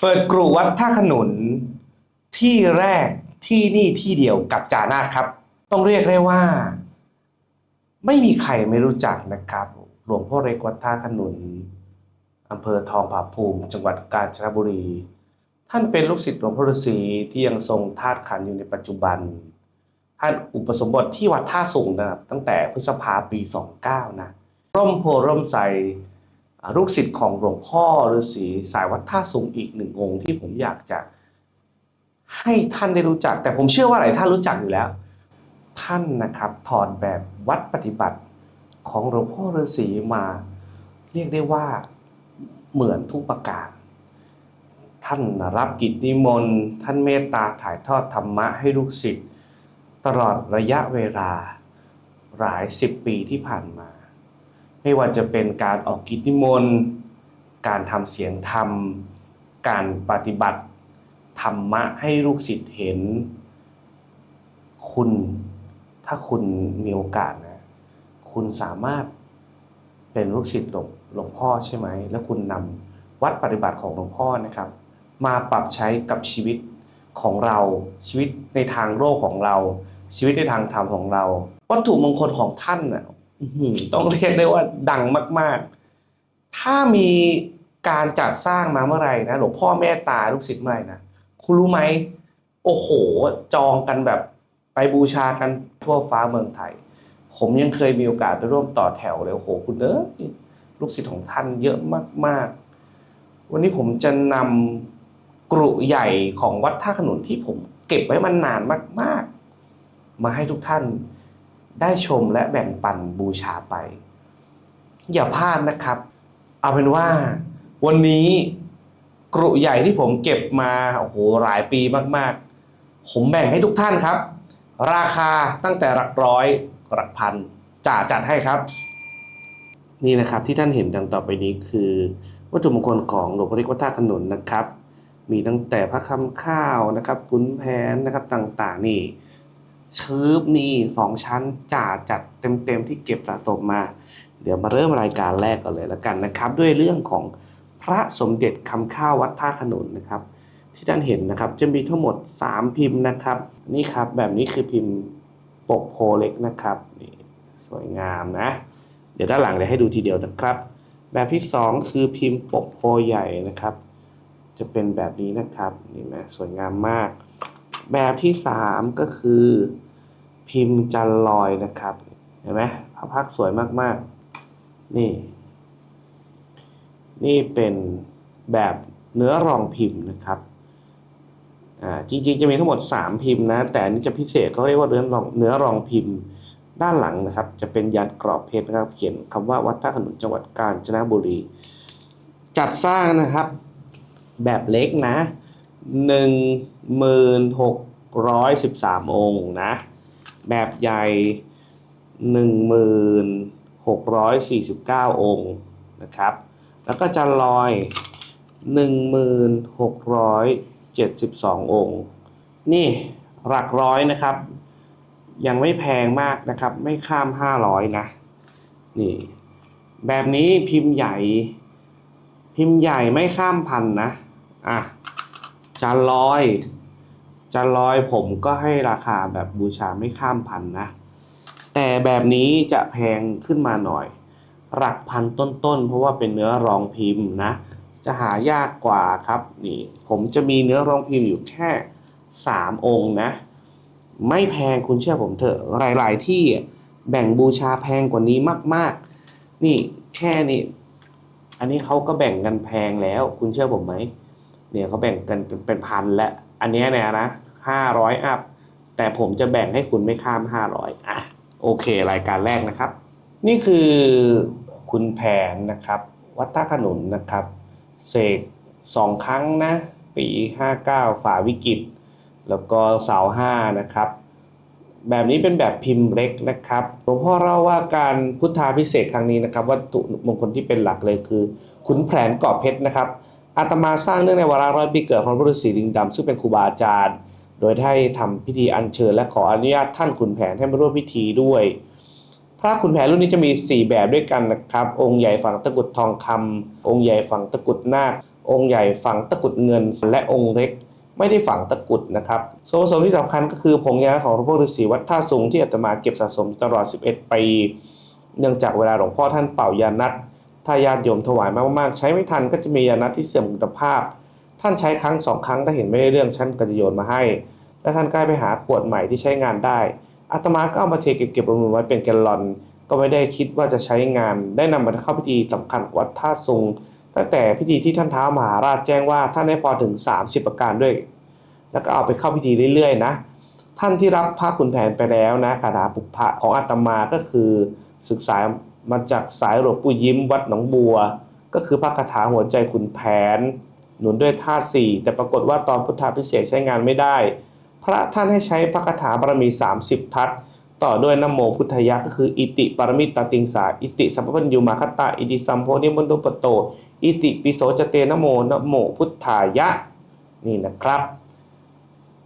เปิดกรุวัดท่าขนุน ที่แรกที่นี่ที่เดียวกับจานาครับ ต้องเรียกได้ว่า ไม่มีใครไม่รู้จักนะครับ หลวงพ่อเล็กวัดท่าขนุนอำเภอทองผาภูมิ จังหวัดกาญจนบุรี ท่านเป็นลูกศิษย์หลวงพ่อฤาษีที่ยังทรงธาตุขันธ์อยู่ในปัจจุบัน ท่านอุปสมบทที่วัดท่าสูงนะครับตั้งแต่พฤษภาปี 29 นะร่มโพร่มใส ลูกศิษย์ของหลวงพ่อฤาษีสายวัดท่าสูงอีกหนึ่งองค์ที่ผมอยากจะให้ท่านได้รู้จัก แต่ผมเชื่อว่าหลายท่านรู้จักอยู่แล้ว ท่านนะครับถอดแบบวัดปฏิบัติของหลวงพ่อฤาษีมา เรียกได้ว่าเหมือนทุกประการท่านรับกิจนิมนต์ท่านเมตตาถ่ายทอดธรรมะให้ลูกศิษย์ตลอดระยะเวลาหลายสิบปีที่ผ่านมา ไม่ว่าจะเป็นการออกกิจนิมนต์ การทำเสียงธรรม การปฏิบัติธรรมะให้ลูกศิษย์เห็น คุณถ้าคุณมีโอกาสนะ คุณสามารถเป็นลูกศิษย์หลวงงพ่อใช่ไหม แล้วคุณนำวัดปฏิบัติของหลวงพ่อนะครับ มาปรับใช้กับชีวิตของเราชีวิตในทางโลกของเรา ชีวิตในทางธรรมของเรา วัตถุมงคลของท่านน่ะ ต้องเรียกได้ว่าดังมาก ๆ ถ้ามีการจัดสร้างมาเมื่อไหร่นะหลวงพ่อแม่ตาลูกศิษย์เมื่อไหร่นะคุณรู้ไหมโอ้โห จองกันแบบไปบูชากันทั่วฟ้าเมืองไทย ผมยังเคยมีโอกาสไปร่วมต่อแถวเลยโอ้โหคุณเอ้ยลูกศิษย์ของท่านเยอะมาก ๆ วันนี้ผมจะนำกรุใหญ่ของวัดท่าขนุนที่ผมเก็บไว้มานานมาก ๆ มาให้ทุกท่าน ได้ชมและแบ่งปันบูชาไป อย่าพลาดนะครับ เอาเป็นว่า วันนี้กรุใหญ่ที่ผมเก็บมาโอ้โหหลายปีมากๆ ผมแบ่งให้ทุกท่านครับ ราคาตั้งแต่หลักร้อยหลักพันจ่าจัดให้ครับ นี่นะครับที่ท่านเห็นดังต่อไปนี้คือ วัตถุมงคลของหลวงพ่อเล็กวัดท่าขนุนนะครับ มีตั้งแต่พระคำข้าวนะครับขุนแผนนะครับต่างๆนี่ ชืบนี่สองชั้นจ่าจัดเต็มๆที่เก็บสะสมมา เดี๋ยวมาเริ่มรายการแรกกันเลยแล้วกันนะครับ ด้วยเรื่องของพระสมเด็จคำข้าววัดท่าขนุนนะครับ ที่ท่านเห็นนะครับจะมีทั้งหมด 3 พิมพ์นะครับ นี่ครับแบบนี้คือพิมพ์ปกโพเล็กนะครับนี่สวยงามนะ เดี๋ยวด้านหลังเดี๋ยวให้ดูทีเดียวนะครับ แบบที่ 2 คือพิมพ์ปกโพใหญ่นะครับ จะเป็นแบบนี้นะครับนี่นะสวยงามมาก แบบที่ 3 ก็คือ พิมพ์จันลอยนะครับ เห็นไหมพระพักสวยมากๆ นี่ นี่เป็นแบบเนื้อรองพิมพ์นะครับอ่าจริงๆ จะมีทั้งหมด 3 พิมพ์นะ แต่นี้จะพิเศษเขาเรียกว่าเนื้อรองเนื้อรองพิมพ์ ด้านหลังนะครับ จะเป็นยันกรอบเพชรนะครับเขียนคำว่าวัดท่าขนุนจังหวัดกาญจนบุรี จัดสร้างนะครับ แบบเล็กนะ หนึ่งหมื่นหกร้อยสิบสามองค์นะ แบบใหญ่หนึ่งหมื่นหกร้อยสี่สิบเก้าองค์นะครับ แล้วก็จันลอยหนึ่งหมื่นหกร้อยเจ็ดสิบสององค์ นี่หลักร้อยนะครับ ยังไม่แพงมากนะครับ ไม่ข้ามห้าร้อยนะ นี่ แบบนี้พิมพ์ใหญ่ พิมพ์ใหญ่ไม่ข้ามพันนะ อะ จานลอยจานลอยผมก็ให้ราคาแบบบูชาไม่ข้ามพันนะ แต่แบบนี้จะแพงขึ้นมาหน่อย หลักพันต้นๆ เพราะว่าเป็นเนื้อรองพิมพ์นะ จะหายากกว่าครับนี่ผมจะมีเนื้อรองพิมพ์อยู่แค่ 3 องค์นะ ไม่แพงคุณเชื่อผมเถอะหลาย ๆ ที่แบ่งบูชาแพงกว่านี้มาก ๆ นี่แค่นี้อันนี้เขาก็แบ่งกันแพงแล้วคุณเชื่อผมไหม เนี่ยเขาแบ่งกันเป็นพันและอันนี้เนี่ยนะห้าร้อยอัพแต่ผมจะแบ่งให้คุณไม่ข้ามห้าร้อยอะโอเค รายการแรกนะครับ นี่คือคุณแผนนะครับ วัดท่าขนุนนะครับ เสกสองครั้งนะ ปี59ฝ่าวิกฤต แล้วก็เสาห้านะครับแบบนี้เป็นแบบพิมพ์เล็กนะครับ หลวงพ่อเล่าว่าการพุทธาพิเศษครั้งนี้นะครับวัตถุมงคลที่เป็นหลักเลยคือขุนแผนเกาะเพชรนะครับ อาตมาสร้างเนื่องในวาระร้อยปีเกิดของพระฤาษีลิงดำซึ่งเป็นครูบาอาจารย์ โดยได้ทำพิธีอัญเชิญ และขออนุญาตท่านขุนแผนให้มาร่วมพิธีด้วย พระขุนแผนรุ่นนี้จะมี 4 แบบด้วยกันนะครับ องค์ใหญ่ฝั่งตะกุดทองคำองค์ใหญ่ฝั่งตะกุดนาคองค์ใหญ่ฝั่งตะกุดเงิน และองค์เล็กไม่ได้ฝังตะกุดนะครับส่วนผสมที่สำคัญก็คือผงยาของหลวงพ่อฤาษีวัดท่าสูงที่อาตมาเก็บสะสมตลอด 11 ปี เนื่องจากเวลาหลวงพ่อท่านเป่ายานัด ถ้าญาติโยมถวายมากๆใช้ไม่ทันก็จะมียานัดที่เสื่อมคุณภาพ ท่านใช้ครั้งสองครั้งถ้าเห็นไม่ได้เรื่องท่านก็จะโยนมาให้ และท่านกล้ไปหาขวดใหม่ที่ใช้งานได้อาตมาก็เอามาเทเก็บๆรวมๆไว้เป็นแกลลอน ก็ไม่ได้คิดว่าจะใช้งาน ได้นำมาเข้าพิธีสำคัญวัดท่าซุงตั้งแต่พิธีที่ท่านเท้ามหาราชแจ้งว่าท่านให้พอถึง 30 ประการด้วย แล้วก็เอาไปเข้าพิธีเรื่อยๆนะ ท่านที่รับพระขุนแผนไปแล้วนะคาถาปุพพะของอาตมาก็คือศึกษา มาจากสายหลวงปู่ยิ้มวัดหนองบัว ก็คือพระคาถาหัวใจขุนแผน หนุนด้วยธาตุสี่แต่ปรากฏว่าตอนพุทธาพิเศษใช้งานไม่ได้ พระท่านให้ใช้พระคาถาบารมี 30 ทัศต่อด้วยนโมพุทธยะก็คืออิติปรมิตตติงสาอิติสัมปปัญญูมาคตาอิติสัมโพนิมนตุปโต อิติปิโสจเตนโมนโมพุทธายะนี่นะครับ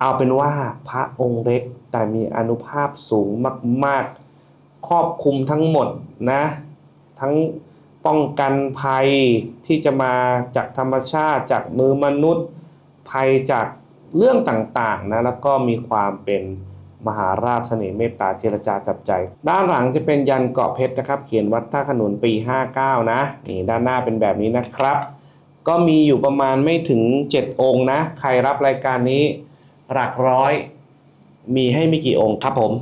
เอาเป็นว่าพระองค์เล็กแต่มีอนุภาพสูงมากๆ ครอบคลุมทั้งหมดนะ ทั้งป้องกันภัยที่จะมาจากธรรมชาติจากมือมนุษย์ ภัยจากเรื่องต่างๆนะแล้วก็มีความเป็นมหาราชเสน่ห์เมตตาเจรจาจับใจ ด้านหลังจะเป็นยันเกาะเพชรนะครับ เขียนวัดท่าขนุนปี 59 นะนี่ด้านหน้าเป็นแบบนี้นะครับ ก็มีอยู่ประมาณไม่ถึง 7 องค์นะ ใครรับรายการนี้หลักร้อย มีให้ไม่กี่องค์ครับผม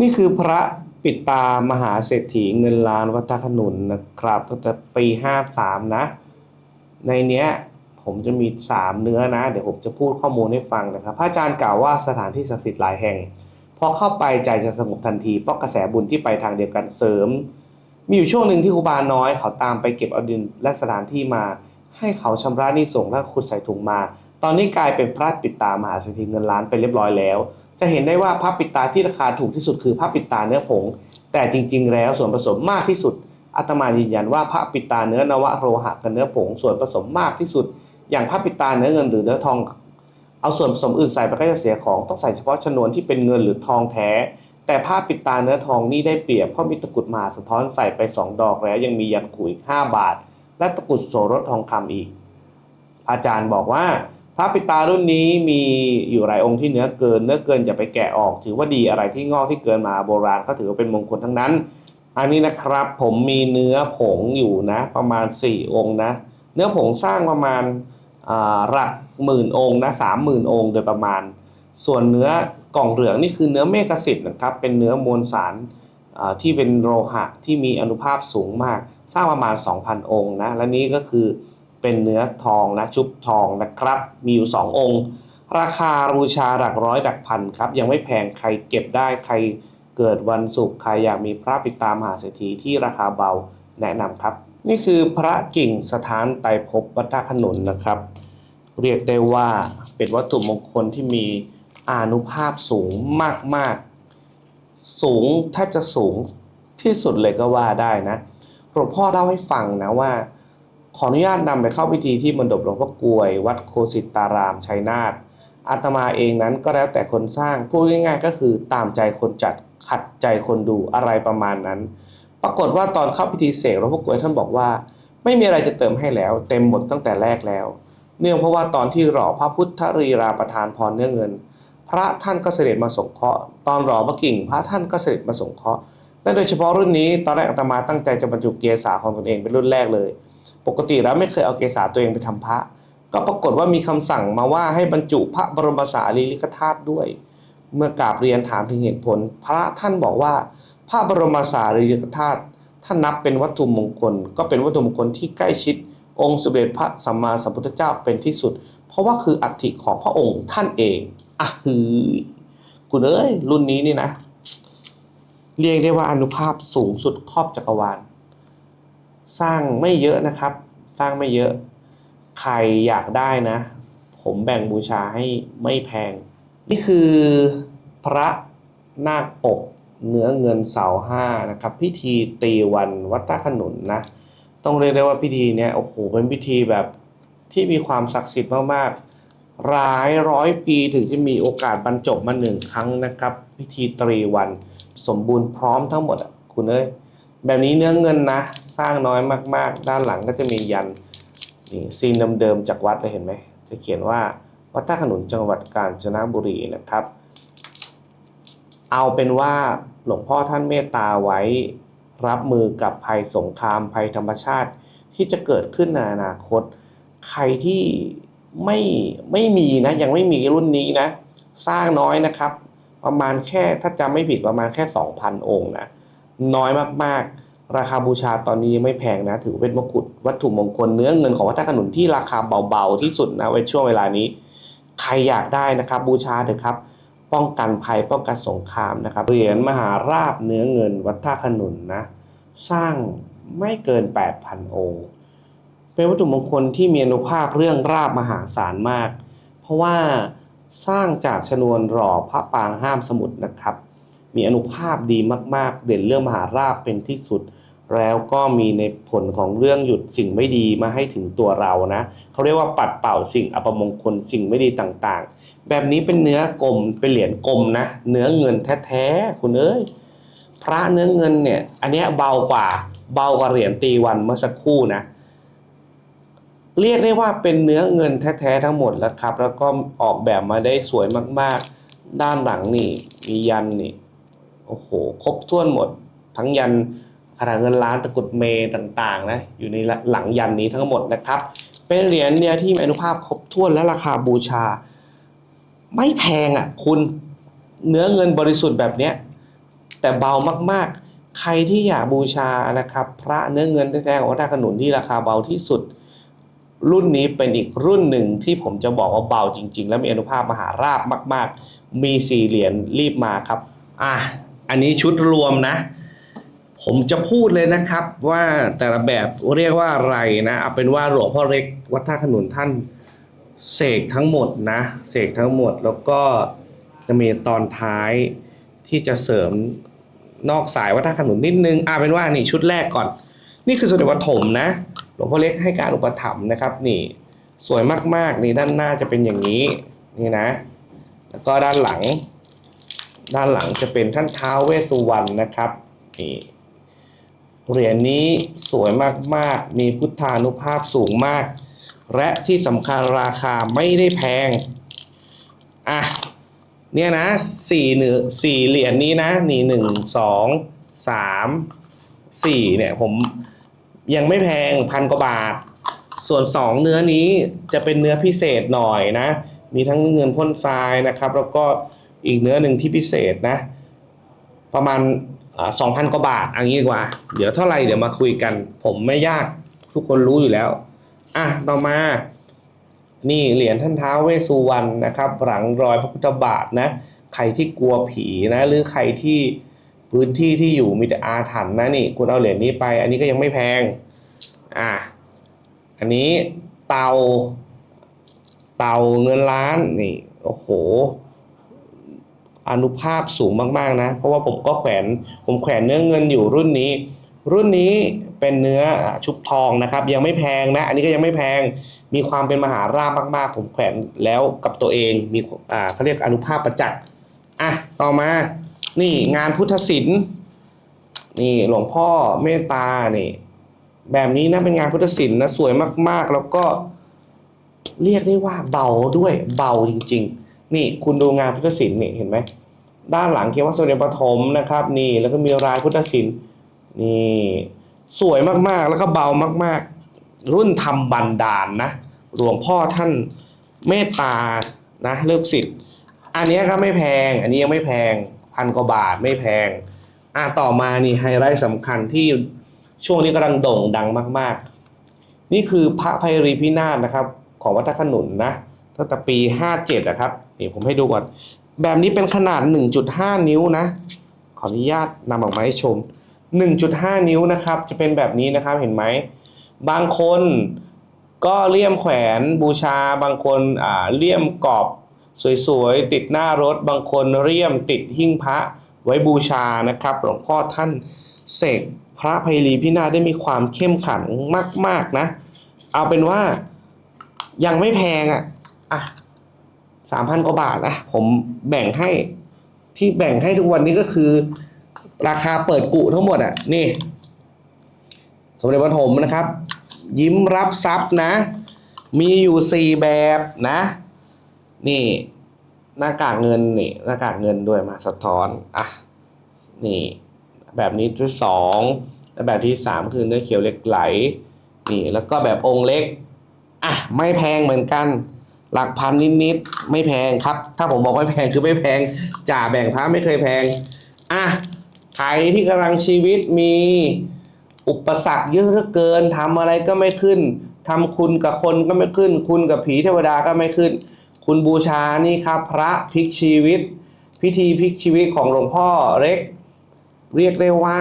นี่คือพระ ปิดตามหาเศรษฐีเงินล้านวัดท่าขนุนนะครับตั้งแต่ปี53นะ ในเนี้ยผมจะมี3เนื้อนะ เดี๋ยวผมจะพูดข้อมูลให้ฟังนะครับ พระอาจารย์กล่าวว่าสถานที่ศักดิ์สิทธิ์หลายแห่ง พอเข้าไปใจจะสงบทันที เพราะกระแสบุญที่ไปทางเดียวกันเสริม มีอยู่ช่วงหนึ่งที่ครูบาน้อยเขาตามไปเก็บเอาดินและสถานที่มา ให้เขาชำระหนี้ส่งและขุดใส่ถุงมา ตอนนี้กลายเป็นพระปิดตามหาเศรษฐีเงินล้านไปเรียบร้อยแล้ว จะเห็นได้ว่าพระปิดตาที่ราคาถูกที่สุดคือพระปิดตาเนื้อผง แต่จริง ๆ แล้วส่วนผสมมากที่สุดอาตมายืนยันว่าพระปิดตาเนื้อนวะโลหะกับเนื้อผง ส่วนผสมมากที่สุด อย่างพระปิดตาเนื้อเงินหรือเนื้อทอง เอาส่วนผสมอื่นใส่ไปก็จะเสียของต้องใส่เฉพาะชนวนที่เป็นเงินหรือทองแท้ แต่ผ้าปิดตาเนื้อทองนี่ได้เปรียบเพราะมีตะกุดมาสะท้อนใส่ไป 2 ดอกแล้วยังมียันขุย5บาท และตะกุดโสรถทองคำอีก อาจารย์บอกว่า พระปิตารุ่นนี้มีอยู่หลายองค์ที่เนื้อเกิน เนื้อเกินอย่าไปแกะออก ถือว่าดีอะไรที่งอกที่เกินมาโบราณก็ถือว่าเป็นมงคลทั้งนั้น อันนี้นะครับผมมีเนื้อผงอยู่นะ ประมาณ 4 องค์นะ เนื้อผงสร้างประมาณหลักหมื่นองค์นะสามหมื่นองค์โดยประมาณ ส่วนเนื้อกล่องเหลืองนี่คือเนื้อเมฆสิทธิ์นะครับ เป็นเนื้อมวลสารที่เป็นโลหะที่มีอนุภาพสูงมาก สร้างประมาณ 2,000 องค์นะ และนี้ก็คือ เป็นเนื้อทองนะชุบทองนะครับ มีอยู่ 2 องค์ ราคาบูชาหลักร้อยหลักพันครับ ยังไม่แพงใครเก็บได้ใครเกิดวันศุกร์ใครอยากมีพระปิดตามหาเศรษฐีที่ราคาเบาแนะนำครับ นี่คือพระกิ่งสถานไตรภพวัดท่าขนุนนะครับ เรียกได้ว่าเป็นวัตถุมงคลที่มีอานุภาพสูงมากๆ สูงแทบจะสูงที่สุดเลยก็ว่าได้นะหลวงพ่อเล่าให้ฟังนะว่า ขออนุญาตนำไปเข้าพิธีที่มณฑปหลวงพ่อกลวย วัดโคสิตารามชัยนาทอาตมาเองนั้นก็แล้วแต่คนสร้างพูดง่ายๆ ก็คือตามใจคนจัดขัดใจคนดูอะไรประมาณนั้น ปรากฏว่าตอนเข้าพิธีเสกหลวงพ่อกลวยท่านบอกว่า ไม่มีอะไรจะเติมให้แล้ว เต็มหมดตั้งแต่แรกแล้ว เนื่องเพราะว่าตอนที่หล่อพระพุทธรีราประทานพรเนื้อเงิน พระท่านก็เสด็จมาสงเคราะห์ตอนหล่อพระกิ่ง พระท่านก็เสด็จมาสงเคราะห์และโดยเฉพาะรุ่นนี้ตอนแรกอาตมาตั้งใจจะบรรจุเกศาของตนเองเป็นรุ่นแรกเลย ปกติแล้วไม่เคยเอาเกศาตัวเองไปทำพระ ก็ปรากฏว่ามีคำสั่งมาว่าให้บรรจุพระบรมสารีริกธาตุด้วย เมื่อกราบเรียนถามถึงเหตุผล พระท่านบอกว่า พระบรมสารีริกธาตุท่านนับเป็นวัตถุมงคล ก็เป็นวัตถุมงคลที่ใกล้ชิด องค์สมเด็จพระสัมมาสัมพุทธเจ้าเป็นที่สุด เพราะว่าคืออัฐิของพระองค์ท่านเองอะฮือคุณเอ้ยรุ่นนี้นี่นะ เรียกได้ว่าอนุภาพสูงสุดครอบจักรวาล สร้างไม่เยอะนะครับ สร้างไม่เยอะ ใครอยากได้นะ ผมแบ่งบูชาให้ไม่แพง นี่คือพระนาคปกเนื้อเงินเสาห้านะครับ พิธีตีวันวัดตาขนุนนะ ต้องเรียกได้ว่าพิธีเนี้ยโอ้โหเป็นพิธีแบบที่มีความศักดิ์สิทธิ์มากๆ หลายร้อยปีถึงจะมีโอกาสบรรจบมาหนึ่งครั้งนะครับ พิธีตรีวัน สมบูรณ์พร้อมทั้งหมดคุณเอ้ย แบบนี้เนื้อเงินนะ สร้างน้อยมากๆ ด้านหลังก็จะมียันนี่ซีนเดิมๆจากวัดเลยเห็นไหมจะเขียนว่าวัดท่าขนุนจังหวัดกาญจนบุรีนะครับ เอาเป็นว่าหลวงพ่อท่านเมตตาไว้รับมือกับภัยสงครามภัยธรรมชาติ ที่จะเกิดขึ้นในอนาคต ใครที่ไม่ไม่มีนะยังไม่มีรุ่นนี้นะ สร้างน้อยนะครับ ประมาณแค่ถ้าจำไม่ผิดประมาณแค่ 2,000 องค์นะ น้อยมากๆ ราคาบูชาตอนนี้ยังไม่แพงนะ ถือเป็นมกุฎวัตถุมงคลเนื้อเงินของวัดท่าขนุนที่ราคาเบาๆ ที่สุดนะไว้ช่วงเวลานี้ ใครอยากได้นะครับ บูชาเถอะครับ ป้องกันภัยป้องกันสงครามนะครับเหรียญมหาราบเนื้อเงินวัดท่าขนุนนะ สร้างไม่เกิน 8,000 องค์เป็นวัตถุมงคลที่มีอนุภาคเรื่องราบมหาศาลมาก เพราะว่าสร้างจากชนวนหล่อพระปางห้ามสมุทรนะครับ มีอนุภาพดีมาก ๆ เด่นเรื่องมหาราบเป็นที่สุด แล้วก็มีในผลของเรื่องหยุดสิ่งไม่ดีมาให้ถึงตัวเรานะเขาเรียกว่าปัดเป่าสิ่งอัปมงคลสิ่งไม่ดีต่างๆ แบบนี้เป็นเนื้อกลมเป็นเหรียญกลมนะ เนื้อเงินแท้ๆคุณเอ้ยพระเนื้อเงินเนี่ย อันนี้เบากว่าเบากว่าเหรียญตีวันเมื่อสักครู่นะเรียกได้ว่าเป็นเนื้อเงินแท้ๆทั้งหมดแล้วครับ แล้วก็ออกแบบมาได้สวยมากๆ ด้านหลังนี่ มียันนี่ โอ้โห ครบถ้วนหมด ทั้งยันขนาดเงินล้านตะกุดเมต่างๆนะอยู่ในหลังยันนี้ทั้งหมดนะครับ เป็นเหรียญเนี่ยที่มีอนุภาพครบถ้วนและราคาบูชา ไม่แพงอะ คุณเนื้อเงินบริสุทธิ์แบบเนี้ยแต่เบามากๆ ใครที่อยากบูชานะครับ พระเนื้อเงินแท้ๆของวัดท่าขนุนที่ราคาเบาที่สุด รุ่นนี้เป็นอีกรุ่นหนึ่งที่ผมจะบอกว่าเบาจริง ๆ และมีอนุภาพมหาราบมาก ๆ มีสี่เหรียญรีบมาครับ อะ อันนี้ชุดรวมนะ ผมจะพูดเลยนะครับว่าแต่ละแบบเรียกว่าอะไรนะเอาเป็นว่าหลวงพ่อเล็กวัดท่าขนุนท่านเสกทั้งหมดนะเสกทั้งหมดแล้วก็จะมีตอนท้ายที่จะเสริมนอกสายวัดท่าขนุนนิดนึงเอาเป็นว่านี่ชุดแรกก่อน นี่คือสมเด็จวัดถมนะหลวงพ่อเล็กให้การอุปถัมภ์นะครับ นี่สวยมากๆนี่ด้านหน้าจะเป็นอย่างนี้นี่นะ แล้วก็ด้านหลัง ด้านหลังจะเป็นท่านท้าวเวสสุวรรณนะครับนี่เหรียญนี้สวยมากๆ มีพุทธานุภาพสูงมาก และที่สำคัญราคาไม่ได้แพง อะ เนี่ยนะสี่เนื้อสี่เหรียญนี้นะ นี่หนึ่งสองสามสี่เนี่ยผมยังไม่แพงพันกว่าบาท ส่วนสองเนื้อนี้จะเป็นเนื้อพิเศษหน่อยนะ มีทั้งเงินพ่นทรายนะครับ แล้วก็ อีกเนื้อหนึ่งที่พิเศษนะ ประมาณสองพันกว่าบาทอันนี้ดีกว่า เดี๋ยวเท่าไหร่เดี๋ยวมาคุยกัน ผมไม่ยากทุกคนรู้อยู่แล้ว อะ ต่อมา นี่เหรียญท่านท้าวเวสสุวรรณนะครับ หลังรอยพระพุทธบาทนะ ใครที่กลัวผีนะ หรือใครที่พื้นที่ที่อยู่มีแต่อาถรรพ์นะนี่ คุณเอาเหรียญนี้ไป อันนี้ก็ยังไม่แพง อะ อันนี้เตา เตาเงินล้านนี่ โอ้โห อนุภาพสูงมากๆนะ เพราะว่าผมก็แขวนผมแขวนเนื้อเงินอยู่รุ่นนี้ รุ่นนี้เป็นเนื้อชุบทองนะครับ ยังไม่แพงนะ อันนี้ก็ยังไม่แพงมีความเป็นมหาราบมากๆ ผมแขวนแล้วกับตัวเองมีอ่าเขาเรียกอนุภาพประจักษ์อะต่อมานี่งานพุทธศิลป์นี่หลวงพ่อเมตตานี่แบบนี้นะเป็นงานพุทธศิลป์นะสวยมากๆ แล้วก็เรียกได้ว่าเบาด้วยเบาจริง ๆ นี่คุณดูงานพุทธศิลป์นี่เห็นไหมด้านหลังเขียนว่าสมเด็จปฐมนะครับ นี่แล้วก็มีรายพุทธศิลป์นี่สวยมากๆแล้วก็เบามากๆ รุ่นทำบันดาลนะหลวงพ่อท่านเมตตานะเลิกสิทธิ์อันนี้ก็ไม่แพง อันนี้ยังไม่แพงพันกว่าบาทไม่แพงอะต่อมานี่ไฮไลท์สำคัญที่ช่วงนี้กำลังโด่งดังมาก ๆ นี่คือพระภัยรีพินาศนะครับ ของวัดท่าขนุนนะตั้งแต่ปี 57นะครับ นี่ผมให้ดูก่อน แบบนี้เป็นขนาด 1.5 นิ้วนะ ขออนุญาตนำออกมาให้ชม 1.5 นิ้วนะครับ จะเป็นแบบนี้นะครับเห็นไหม บางคนก็เลี่ยมแขวนบูชา บางคนอ่าเลี่ยมกรอบสวยๆ ติดหน้ารถ บางคนเลี่ยมติดหิ้งพระไว้บูชานะครับหลวงพ่อท่านเสกพระภัยรีพินาได้มีความเข้มขังมาก ๆนะ เอาเป็นว่ายังไม่แพงอะอะ สามพันกว่าบาทนะผมแบ่งให้ที่แบ่งให้ทุกวันนี้ก็คือ ราคาเปิดกุทั้งหมดอะนี่สมเด็จพระถมนะครับ ยิ้มรับทรัพย์นะ มีอยู่สี่แบบนะ นี่หน้ากากเงินนี่หน้ากากเงินด้วยมาสะท้อนอะนี่ แบบนี้ที่สองและแบบที่สามคือเนื้อเขียวเหล็กไหล นี่แล้วก็แบบองค์เล็กอะไม่แพงเหมือนกัน หลักพันนิดๆไม่แพงครับ ถ้าผมบอกไม่แพงคือไม่แพงจ่าแบ่งพระไม่เคยแพงอะใครที่กำลังชีวิตมีอุปสรรคเยอะเหลือเกินทำอะไรก็ไม่ขึ้นทำคุณกับคนก็ไม่ขึ้น คุณกับผีเทวดาก็ไม่ขึ้น คุณบูชานี่ครับ พระพลิกชีวิต พิธีพลิกชีวิตของหลวงพ่อเล็ก เรียกได้ว่า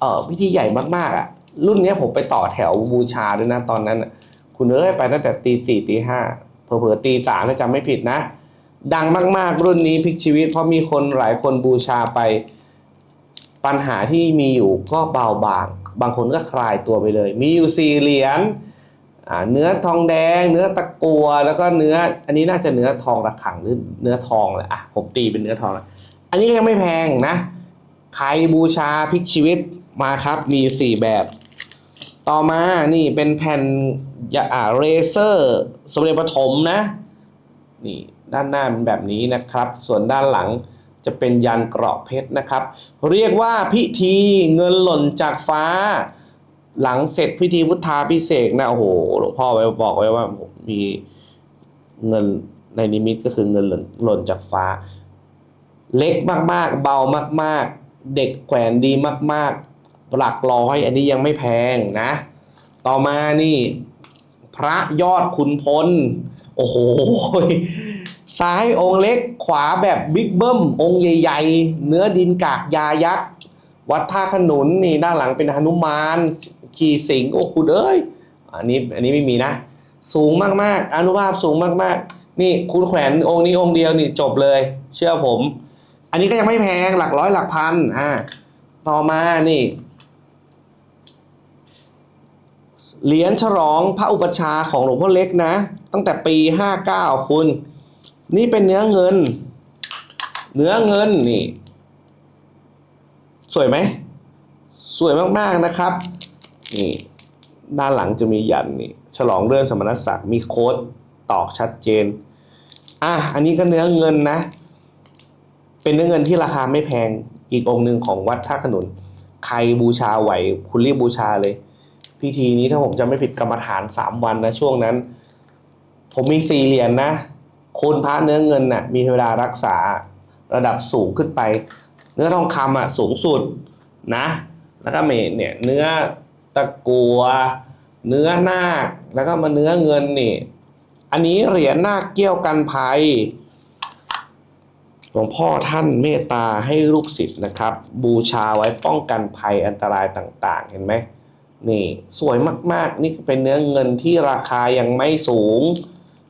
เออพิธีใหญ่มากๆอะ รุ่นนี้ผมไปต่อแถวบูชาด้วยนะตอนนั้น คุณเอ้ยไปตั้งแต่ตีสี่ตีห้า เผลอๆตีสามถ้าจำไม่ผิดนะ ดังมากๆรุ่นนี้พลิกชีวิต เพราะมีคนหลายคนบูชาไป ปัญหาที่มีอยู่ก็เบาบาง บางคนก็คลายตัวไปเลย มีอยู่สี่เหรียญเนื้อทองแดง เนื้อตะกัวแล้วก็เนื้อ อันนี้น่าจะเนื้อทองระขังหรือเนื้อทองแหละอะผมตีเป็นเนื้อทองนะอันนี้ยังไม่แพงนะ ใครบูชาพลิกชีวิตมาครับมีสี่แบบ ต่อมานี่เป็นแผ่นยาอ่าเรเซอร์สมเด็จปฐมนะนี่ด้านหน้าเป็นแบบนี้นะครับ ส่วนด้านหลังจะเป็นยันเกราะเพชรนะครับ เรียกว่าพิธีเงินหล่นจากฟ้า หลังเสร็จพิธีพุทธาพิเศษนะโอ้โหหลวงพ่อไว้บอกไว้ว่ามีเงินในนิมิตก็คือเงินหล่นหล่นจากฟ้า เล็กมากๆ เบามากๆ เด็กแขวนดีมากๆ หลักร้อย อันนี้ยังไม่แพงนะ ต่อมานี่ พระยอดขุนพล โอ้โห ซ้ายองค์เล็กขวาแบบบิ๊กเบิ้ม องค์ใหญ่ ๆ เนื้อดินกากยายักษ์ วัดท่าขนุนนี่ด้านหลังเป็นหนุมานขี่สิงโอ้คุณเอ้ย อันนี้อันนี้ไม่มีนะ สูงมากๆ อนุภาพสูงมากๆ นี่คุณแขวนองค์นี้องค์เดียวนี่จบเลย เชื่อผม อันนี้ก็ยังไม่แพงหลักร้อยหลักพันอ่าต่อมานี่ เหรียญฉลองพระอุปชาของหลวงพ่อเล็กนะ ตั้งแต่ปี 59 คุณ นี่เป็นเนื้อเงิน เนื้อเงินนี่ สวยไหม สวยมาก ๆ นะครับ นี่ด้านหลังจะมียันนี่ ฉลองเรื่องสมณศักดิ์มีโค้ดตอกชัดเจน อะ อันนี้ก็เนื้อเงินนะ เป็นเนื้อเงินที่ราคาไม่แพงอีกองค์หนึ่งของวัดท่าขนุน ใครบูชาไหวคุณรีบบูชาเลย พิธีนี้ถ้าผมจะไม่ผิดกรรมฐานสามวันนะช่วงนั้น ผมมีสี่เหรียญนะคุณพระเนื้อเงินน่ะมีเวลารักษาระดับสูงขึ้นไป เนื้อทองคำอะสูงสุดนะ แล้วก็มีเนี่ยเนื้อตะกัว เนื้อนาคแล้วก็มาเนื้อเงินนี่ อันนี้เหรียญนาคเกี้ยวกันภัยหลวงพ่อท่านเมตตาให้ลูกศิษย์นะครับ บูชาไว้ป้องกันภัยอันตรายต่าง ๆ เห็นไหม นี่สวยมากๆ นี่เป็นเนื้อเงินที่ราคายังไม่สูง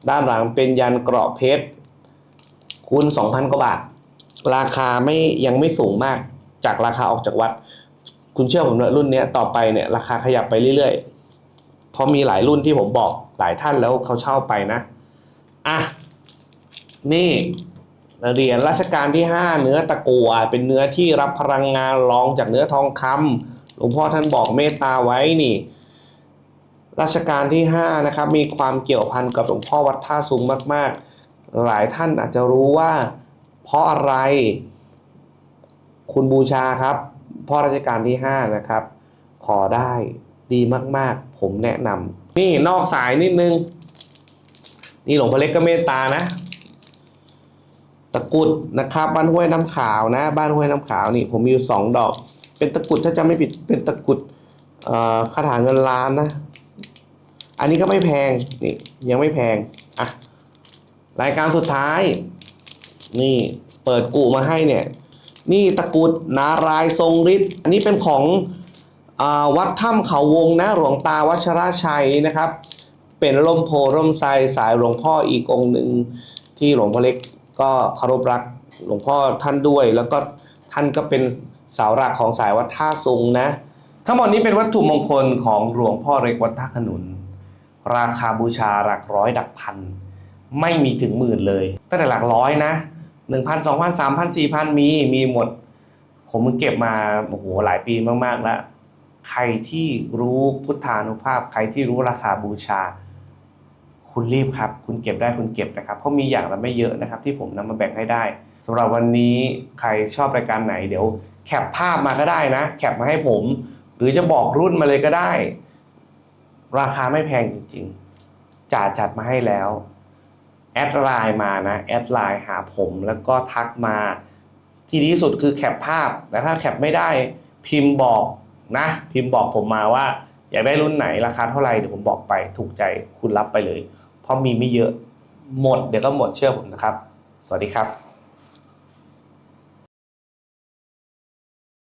ด้านหลังเป็นยันเกราะเพชรคูณ2,000กว่าบาท ราคาไม่ยังไม่สูงมากจากราคาออกจากวัด คุณเชื่อผมว่ารุ่นนี้ต่อไปเนี่ยราคาขยับไปเรื่อยๆเพราะมีหลายรุ่นที่ผมบอกหลายท่านแล้วเขาเช่าไปนะอะนี่เหรียญรัชกาลที่ 5 เนื้อตะกัวเป็นเนื้อที่รับพลังงานรองจากเนื้อทองคำ หลวงพ่อท่านบอกเมตตาไว้นี่รัชกาลที่5นะครับมีความเกี่ยวพันกับหลวงพ่อวัดท่าสูงมาก ๆ หลายท่านอาจจะรู้ว่าเพราะอะไรคุณบูชาครับพ่อรัชกาลที่5นะครับ ขอได้ดีมาก ๆ ผมแนะนำนี่นอกสายนิดนึง นี่หลวงพ่อเล็กก็เมตตานะ ตะกรุดนะครับ บ้านห้วยน้ำขาวนะ บ้านห้วยน้ำขาวนี่ผมมีอยู่สองดอก เป็นตะกุดถ้าจะไม่ผิดเป็นตะกุดคาถาเงินล้านนะ อันนี้ก็ไม่แพงนี่ยังไม่แพงอะรายการสุดท้าย นี่เปิดกูมาให้เนี่ย นี่ตะกุดนารายทรงฤทธิ์อันนี้เป็นของอวัดถ้ำเขาวงนะหลวงตาวัชรชัยนะครับ เป็นร่มโพร่มไทรสายหลวงพ่ออีกองหนึ่งที่หลวงพ่อเล็กก็เคารพรักหลวงพ่อท่านด้วย แล้วก็ท่านก็เป็น เสาหลักของสายวัดท่าซุงนะ ทั้งหมดนี้เป็นวัตถุมงคลของหลวงพ่อเล็กวัดท่าขนุน ราคาบูชาหลักร้อยดักพัน ไม่มีถึงหมื่นเลย ตั้งแต่หลักร้อยนะหนึ่งพันสองพันสามพันสี่พันมีมีหมด ผมเก็บมาโอ้โหหลายปีมากๆแล้ว ใครที่รู้พุทธานุภาพ ใครที่รู้ราคาบูชา คุณรีบครับ คุณเก็บได้คุณเก็บนะครับ เพราะมีอย่างละไม่เยอะนะครับ ที่ผมนำมาแบ่งให้ได้สำหรับวันนี้ใครชอบรายการไหนเดี๋ยว แคปภาพมาก็ได้นะ แคปมาให้ผม หรือจะบอกรุ่นมาเลยก็ได้ ราคาไม่แพงจริงๆจ่าจัดมาให้แล้ว แอดไลน์มานะ แอดไลน์หาผมแล้วก็ทักมา ที่ดีที่สุดคือแคปภาพแต่ถ้าแคปไม่ได้พิมพ์บอกนะ พิมพ์บอกผมมาว่า อยากได้รุ่นไหนราคาเท่าไหร่เดี๋ยวผมบอกไปถูกใจคุณรับไปเลย เพราะมีไม่เยอะหมดเดี๋ยวก็หมดเชื่อผมนะครับ สวัสดีครับ